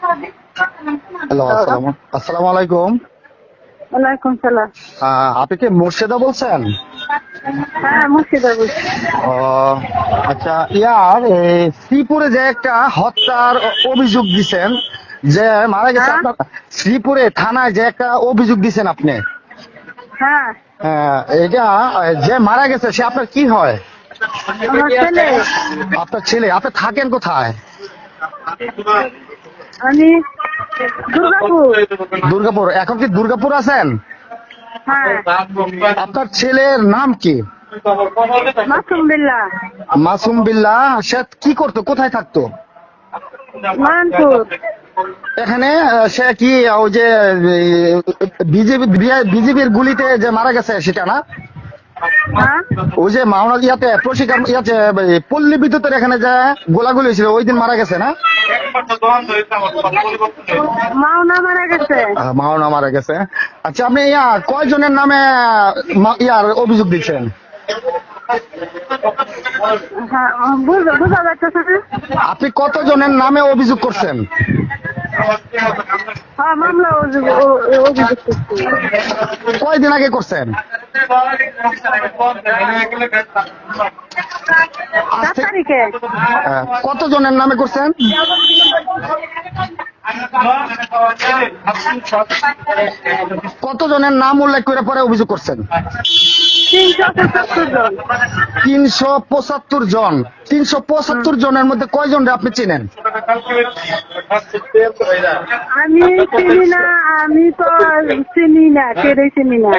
Hello আসসালাম আসসালামু আলাইকুম। ওয়ালাইকুম সালাম। আপনি কি মুর্শেদা বলছেন? হ্যাঁ মুর্শিদা বলছি। ও আচ্ছা ইয়ার শ্রীপুরে যে একটা হত্যার অভিযোগ দিছেন যে মারা গেছে হ্যাঁ? আপনার শ্রীপুরে থানায় যে একটা অভিযোগ দিছেন আপনি? হ্যাঁ। আহ, এটা যে মারা গেছে সে আপনার কি হয়? ছেলে। আপনার ছেলে আপনি থাকেন কোথায়? আমি দুর্গাপুর। দুর্গাপুর। এখন কি দুর্গাপুর আছেন? হ্যাঁ। আপনার ছেলের নাম কি? মাসুম বিল্লাহ মাসুম বিল্লাহ সে কি করতো? কোথায় থাকতো? এখানে সে কি ওই যে বিজেপি বিজেপির গুলিতে যে মারা গেছে সেটা না? ওই যে মাওনা ইয়াতে প্রশিক্ষণ ইয়াতে পল্লী বিদ্যুতের এখানে যে গোলাগুলি হয়েছিল ওই দিন মারা গেছে না? মাওনা মারা গেছে। মাওনা মারা গেছে। আচ্ছা আপনি ইয়া কয়জনের নামে ইয়ার অভিযোগ দিচ্ছেন? আপনি কতজনের নামে অভিযোগ করছেন? হ্যাঁ কয়দিন আগে করছেন? কতজনের নামে করছেন? কতজনের নাম উল্লেখ করে পরে অভিযোগ করছেন? তিনশো পঁচাত্তর জন। তিনশো পঁচাত্তর জনের মধ্যে কয়জন আপনি চিনেন? আমি চিনি না আমি তো চিনি না কেড়ে চিনি না।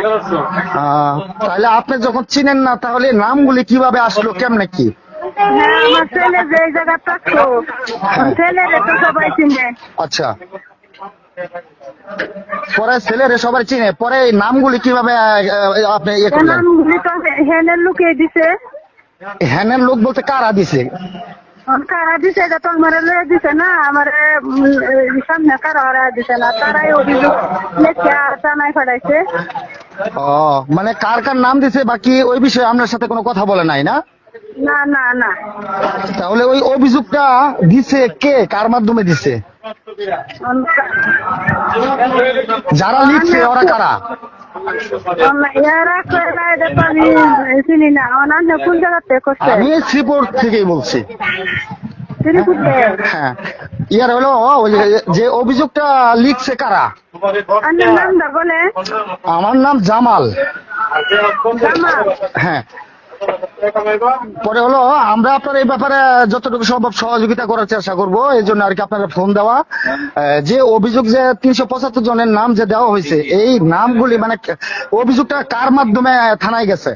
তাহলে আপনি যখন চিনেন না তাহলে নামগুলি কীভাবে আসলো কেমনে কি? হ্যাঁ আমার ছেলে যে জায়গা থাকতো ছেলেরে তো সবাই চিনে। আচ্ছা। পরে ছেলেরে সবাই চিনে। পরে এই নামগুলি কীভাবে আপনি ইয়ে করলেন? নামগুলি তো হেনের লুকিয়ে দিছে। হ্যানের লোক বলতে কারা দিছে? কারা দিছে এটা তো আমার লয়ে দিছে না আমার সামনে কারা হারা দিছে না তারাই অভিযোগ লেখা জানাই ফেলাইছে। ও মানে কার কার নাম দিছে বাকি ওই বিষয়ে আপনার সাথে কোনো কথা বলে নাই না? না না না। তাহলে ওই অভিযোগটা দিছে কে? কার মাধ্যমে দিছে? যারা লিখছে ওরা কারা? আমি শ্রীপুর থেকেই বলছি। হ্যাঁ। ইয়ার হলো যে- অভিযোগটা লিখছে কারা? আমার নাম জামাল। হ্যাঁ। পরে হলো আমরা আপনার এই ব্যাপারে যতটুকু সম্ভব সহযোগিতা করার চেষ্টা করব এই জন্য আর কি আপনারা ফোন দেওয়া। যে অভিযোগ যে তিনশো পঁচাত্তর জনের নাম যে দেওয়া হয়েছে এই নামগুলি মানে অভিযোগটা কার মাধ্যমে থানায় গেছে?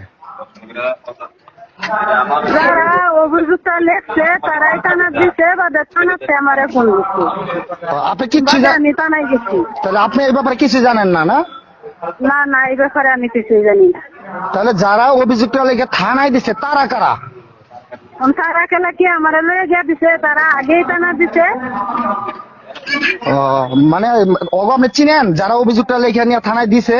যারা অভিযোগটা লেখছে তারাই টানা দিছে বা থানাতে আমার ফোন দিচ্ছে আপনি কিচ্ছু বাদে আমি থানায় গেছি। তাহলে আপনি এই ব্যাপারে কিছু জানেন না না? না না এই ব্যাপারে আমি কিছুই জানি না। তাহলে যারা অভিযোগটা লেগে থানায় দিছে তারা কারা? তারা কেলা কি আমার লয়ে গিয়ে দিছে? তারা আগেই টানা দিছে। মানে ওগো আপনি চিনেন? যারা অভিযোগটা লিখে নিয়ে থানায় দিছে?